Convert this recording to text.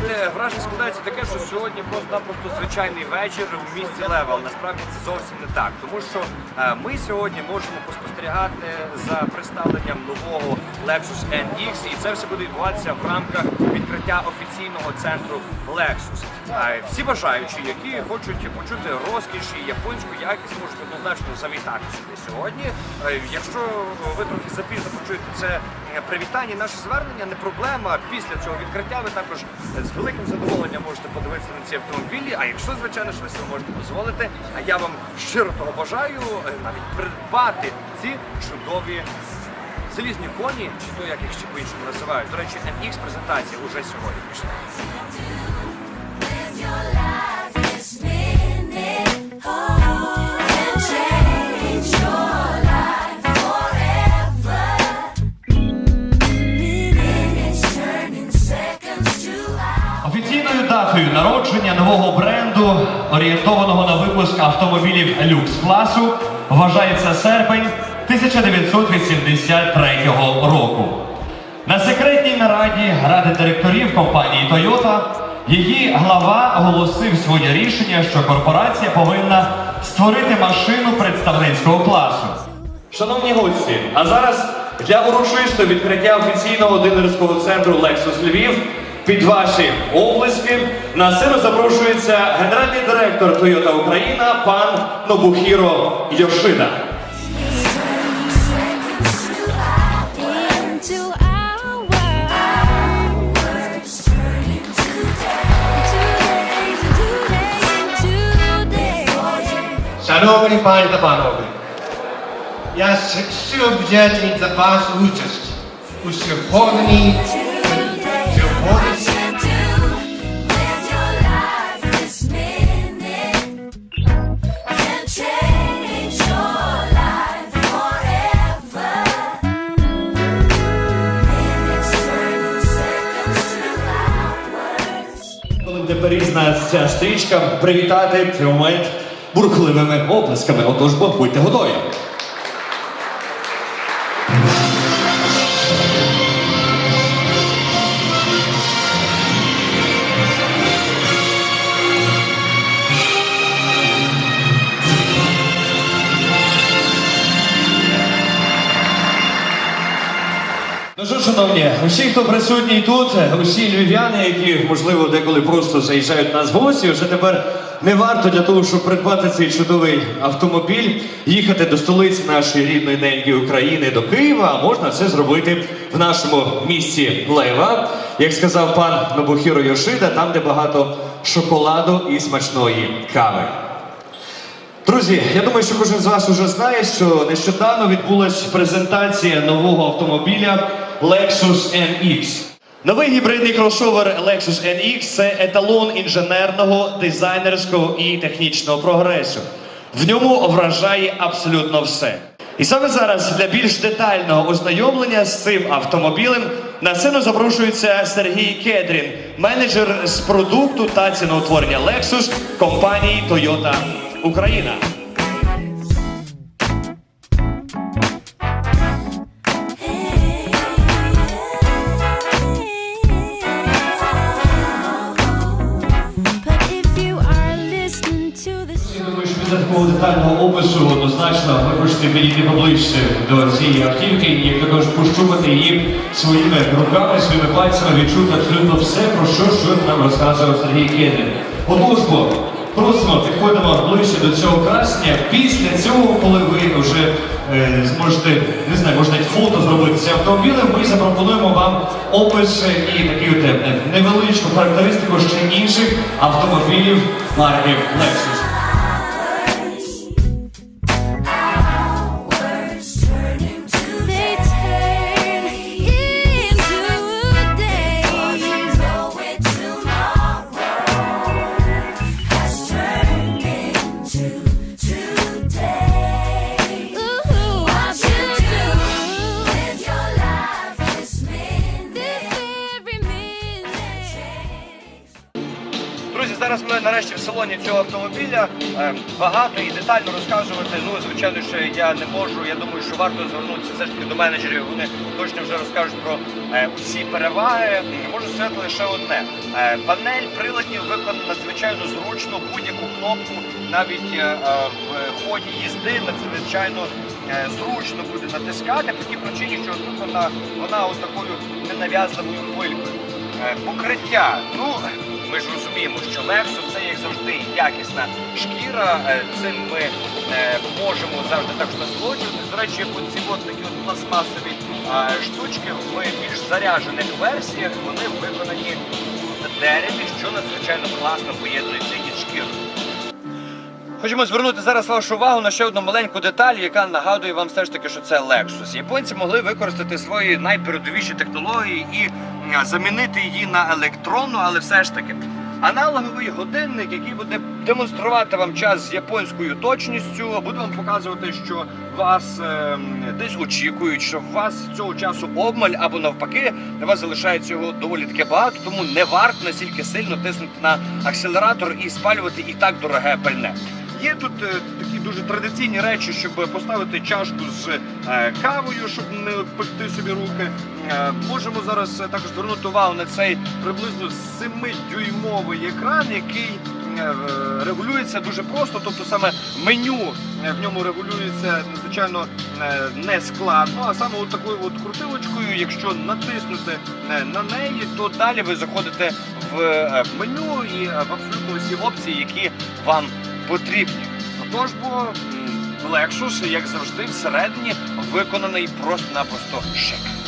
знаєте, враження складається таке, що сьогодні просто-напросто звичайний вечір у місті Лева, але насправді це зовсім не так. Тому що е, ми сьогодні можемо поспостерігати за представленням нового Lexus NX, і це все буде відбуватися в рамках відкриття офіційного центру Lexus. Е, Всі бажаючі, які хочуть почути розкіш і японську якість, можуть однозначно завітати сюди сьогодні. Е, Якщо ви трохи запізно почуєте це привітання, наше звернення не проблема. Після цього відкриття ви також з великим задоволенням можете подивитися на ці автомобілі. А якщо звичайно що ви можете дозволити, а я вам щиро того бажаю е, навіть придбати ці чудові. Залізні коні, чи то як їх ще по-іншому називають. До речі, MX презентація уже сьогодні пішла. Датою народження нового бренду, орієнтованого на випуск автомобілів люкс класу, вважається серпень 1983 року. На секретній нараді ради директорів компанії Toyota її глава оголосив своє рішення, що корпорація повинна створити машину представницького класу. Шановні гості, а зараз для урочистого відкриття офіційного дилерського центру Lexus Львів під ваші облиски на сцену запрошується генеральний директор Toyota Україна пан Нобухіро Йошида. Шановні пані та панове, я щиро вдячний за вашу участь у сьогодні Коли буде ця стрічка, привітати цей момент бурхливими оплесками. Отож, бо будьте готові. Шановні, усі, хто присутній тут, усі львів'яни, які, можливо, деколи просто заїжджають нас в вже тепер не варто для того, щоб придбати цей чудовий автомобіль, їхати до столиці нашої рідної неньки України до Києва, а можна це зробити в нашому місті Лева. Як сказав пан Нобухіро Йошида, там, де багато шоколаду і смачної кави. Друзі, я думаю, що кожен з вас уже знає, що нещодавно відбулася презентація нового автомобіля Lexus NX. Новий гібридний кросовер Lexus NX це еталон інженерного, дизайнерського і технічного прогресу. В ньому вражає абсолютно все. І саме зараз для більш детального ознайомлення з цим автомобілем на сцену запрошується Сергій Кедрін, менеджер з продукту та ціноутворення Lexus компанії Toyota Україна. Після такого детального опису однозначно ви хочете підійти поближче до цієї автівки і також пощупати її своїми руками, своїми пальцями, відчути абсолютно все, про що щойно нам розказував Сергій Кедрин. Отож, бо просимо, підходимо ближче до цього красення. Після цього, коли ви вже е, зможете, не знаю, можна фото зробити з автомобілем, ми запропонуємо вам опис і такі от, е, невеличку характеристику ще інших автомобілів марки Lexus. Зараз мене нарешті в салоні цього автомобіля. Е, Багато і детально розказувати. Ну, звичайно, що я не можу. Я думаю, що варто звернутися все ж таки до менеджерів. Вони точно вже розкажуть про е, усі переваги. Можу сказати лише одне: Е, панель приладів виконана надзвичайно зручно, будь-яку кнопку, навіть е, в ході їзди надзвичайно зручно буде натискати по тій причині, що виконана вона от такою ненав'язливою хвилькою. Е, Покриття. Ну, ми ж розуміємо, що Lexus це як завжди якісна шкіра. Е, Цим ми е, можемо завжди також насолоджуватись. До речі, оці от такі от пластмасові штучки в більш заряджених версіях вони виконані в дереві, що надзвичайно класно поєднується із шкірою. Хочемо звернути зараз вашу увагу на ще одну маленьку деталь, яка нагадує вам все ж таки, що це Lexus. Японці могли використати свої найпередовіші технології і замінити її на електронну, але все ж таки. Аналоговий годинник, який буде демонструвати вам час з японською точністю, буде вам показувати, що вас ем, десь очікують, що у вас цього часу обмаль або навпаки, у вас залишається його доволі таки багато, тому не варто настільки сильно тиснути на акселератор і спалювати і так дороге пальне. Є тут е, такі дуже традиційні речі, щоб поставити чашку з е, кавою, щоб не пекти собі руки. Е, можемо зараз також звернути увагу на цей приблизно 7-дюймовий екран, який регулюється дуже просто. Тобто саме меню в ньому регулюється надзвичайно не складно, а саме от такою от крутилочкою, якщо натиснути на неї, то далі ви заходите в меню і в абсолютно всі опції, які вам потрібні. Отож, бо Lexus, як завжди, всередині виконаний просто-напросто шик.